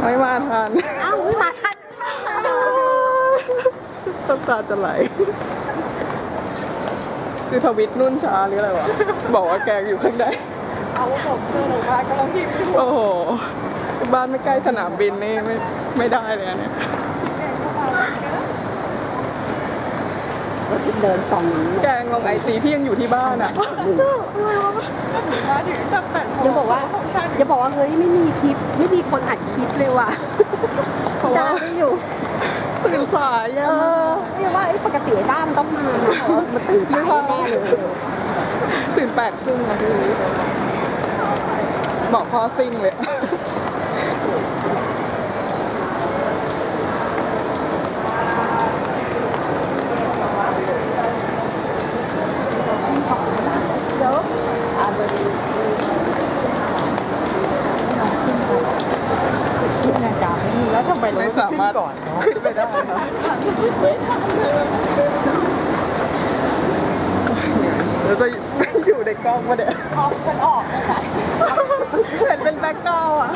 ไม่มาทันเอ้ามาทันน้ำตาจะไหล คือทวิตนุ่นช้าหรืออะไรวะ บอกว่าแกงอยู่ข้างในเอาผมเจอหนูมากำลังพิมพ์อยู่โอ้โห บ้านไม่ใกล้สนามบินนี่ไม่ไม่ได้เลยอัน เนี่ยเดินสองแกงลงไอซีพี่ยังอยู่ที่บ้านอะมาถึงตั้งแต่อย่าบอกว่าอย่าบอกว่าเฮ้ยไม่มีคลิปไม่มีคนอัดคลิปเลยว่ะเพราะดาว่าไม่อยู่ตื่นสายเออะอไม่ว่าไอ้ปกติด้ามนต้องมานะเพราะว่ามันตื่นสายแน่เลยตื่นแปดครึ่งนะพี่บอกพ่อซิ่งเลย แล้วทำไมเรา ไม่ ไม่ สาขึ้นมารถก่อนเนาะขึ้นไปได้ค่ะแล้วจะอยู่ในกล้องปะเนี่ยออกฉันออกเลยค่ะเห็นเป็นแบ็คกราวด์อะ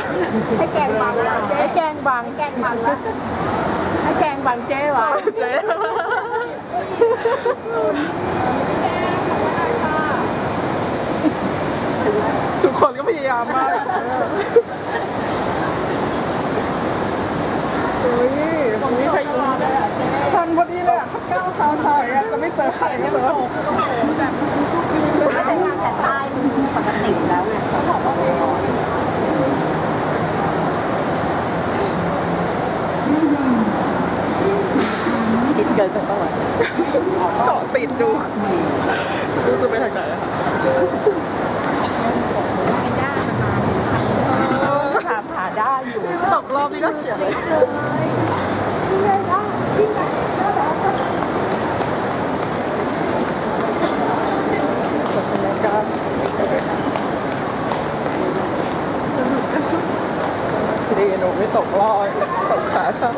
ให้แกงบังละไอ้แกงบางแกงบังละไอ้แกงบางเจ๊วะเจ๊ทุกคนก็พยายามมากเฮ้ย ตรงนี้ใครอยู่เลยอะ ทันพอดีเลย อะถ้าวเท้าเท้าอย่างเงี้ยจะไม่เจอใครเลยถ้าเป็นงานแต่ใต้มันปกติแล้วไงเขาบอกว่าชิดเกินไปเท่าไหร่เกาะติดดูดูจะไปทางไหนอะคะถามหาได้อยู่ตกรอบนี่น่าเกลียดเลยดีหนูไม่ ตกรอยตกขาเข้า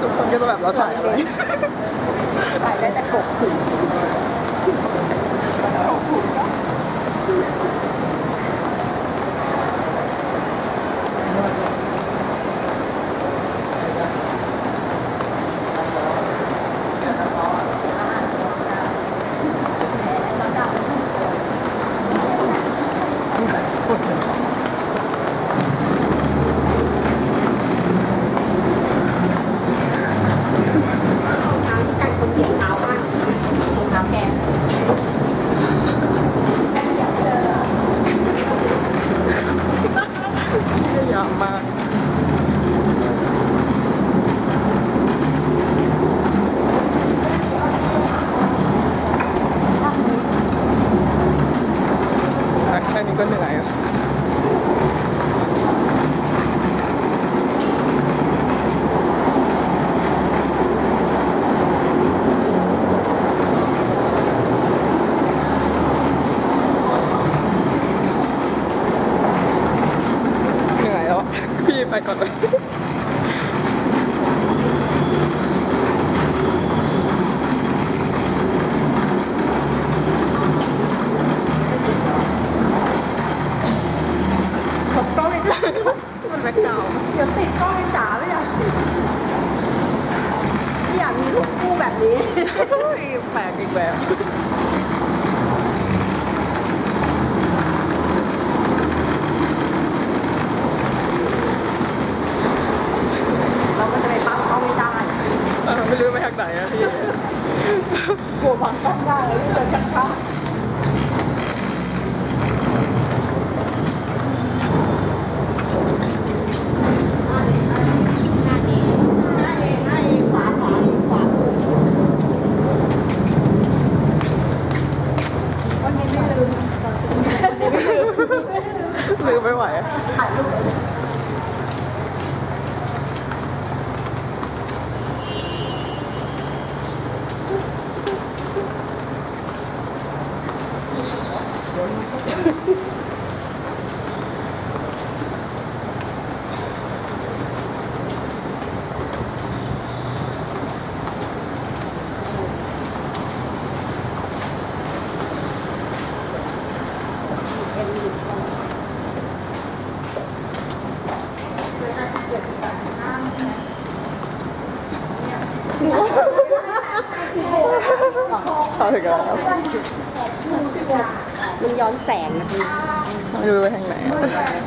ทุกคนก็จะแบบเราถ่ายอะไรถ่ายได้แต่กบถึงทางแต่งคนเดียวเท้ามากรองเท้าแกง พยายามมาก แค่นี้ก็เหนื่อยอะ เหนื่อยแล้วอะพี่ ไปก่อนเลยขอบกล้องอีกแล้วมันแบ็คกราวด์เดี๋ยวติดกล้องให้จ๋าไม่อยากไม่อยากมีรูปคู่แบบนี้แปลกอีกแบบ เราก็จะไปปั๊มเขาไม่ได้ เออไม่รู้ไปทางไหนอะพี่ กลัวบังต้องได้เลยเดินจักรลืมไม่ไหว เข้าถึงแล้วมันย้อนแสงนะพี่ไม่รู้ไปทางไหน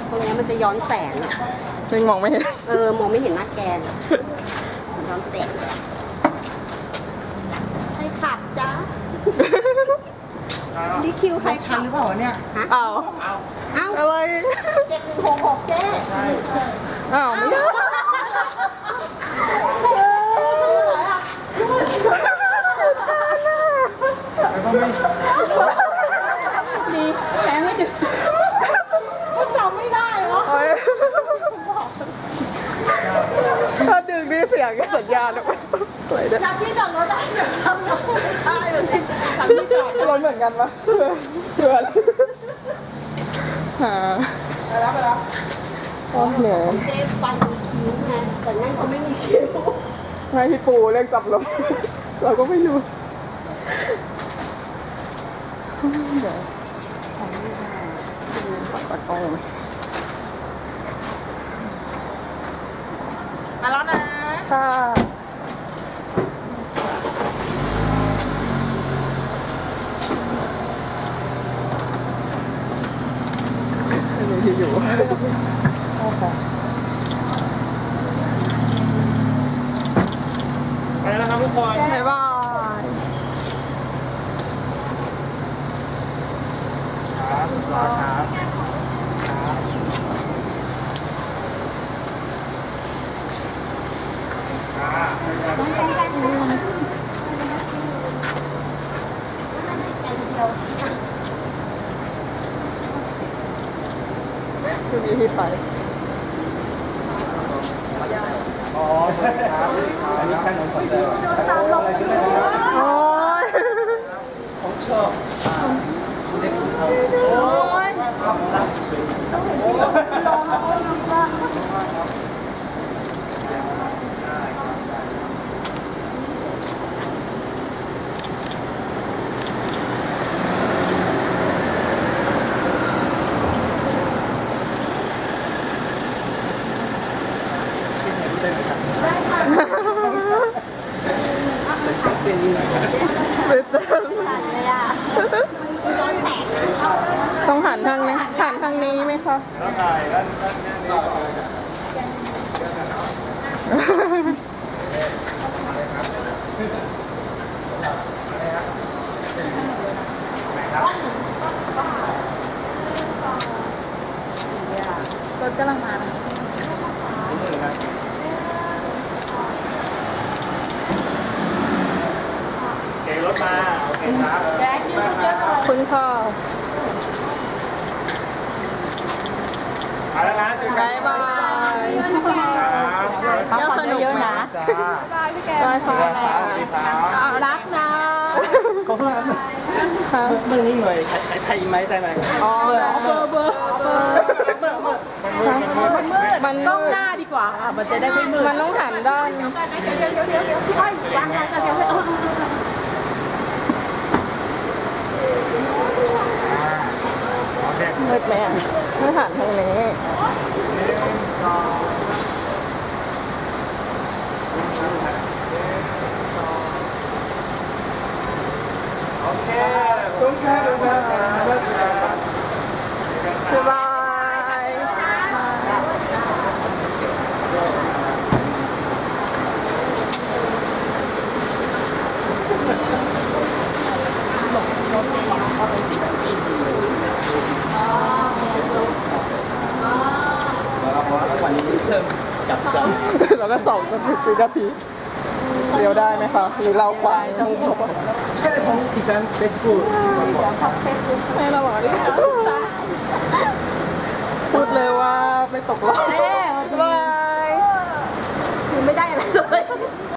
ตรงเนี้ยมันจะย้อนแสงอะซึ่งมองไม่เห็น เออ มองไม่เห็นหน้าแกนอะย้อนแสงใครขับจ้านี่คิวใครขับหรือเปล่าเนี่ยอ้าวเอ้าอะไรเจ็ดหนึ่งหกหกเจ๊อ้าวไม่ ด้ดีแข็งไม่ถึงจำไม่ได้เหรอโอ๊ยถ้าดึงนี่เสียงสัญญาณออกมาสวยด้วยจำที่จอดรถได้เดี๋ยวจำไม่ได้เลยรถเหมือนกันปะเพื่อนหาไปแล้วไปแล้วโอ้เหนื่อยเจ๊ฟันมีคิ้วไงแต่นั่นเขาไม่มีคิ้วให้พี่ปูเรียกจับลมเราก็ไม่รู้ เดี๋ยวปัดตะกองมาแล้วนะค่ะไม่ที่อยู่ไปแล้วครับทุกคนบ๊ายบาย ค รับรอครับคือมีที่ไป อ๋อครับอันนี้แค่นมสดเลยอะไรขึ้นเลยโอ้ยผมชอบเด็กคุณเขา ต้องหันทางนี้หันทางนี้ไหมคะ แล้วถ่ายด้านด้านนี้ รถกำลังมา ที่หนึ่งครับเก๋รถ มาโอเคครับแจ๊คที่เยอะเลยคุณค่ะเอาละนะเจอกันบ๊ายบายครับเที่ยวสนุกไหมจ้าได้ค่ะสวัสดีครับรักนะเขาเพิ่งเมื่อนี้หน่วยไทยไหมได้ไหมอ๋อเบอร์เบอร์เบอร์มันมืดมันมืดมันมืดมันต้องมืหดน้าดีกว่าอะมันจะได้ไม่มืดมันต้องหันด้านเดี๋ยวเดี๋ยวเดี๋ยวเดี๋ยวเดี๋ยวพี่อ้อยวางงานกันเดี๋ยวเดี๋ยว โอเค มืดไหมอะไม่หันทางนี้โอเคตุ้มแค่ตุ้มแค่บ๊ายบา แล้วก็สองนาทีสี่นาทีเดียวได้ไหมคะหรือเราควายต้องจบแค่ของอีกการเฟซบุ๊กให้เราบอกดิพูดเลยว่าไม่ตกรอบเอ๊ะบายคือไม่ได้อะไรเลย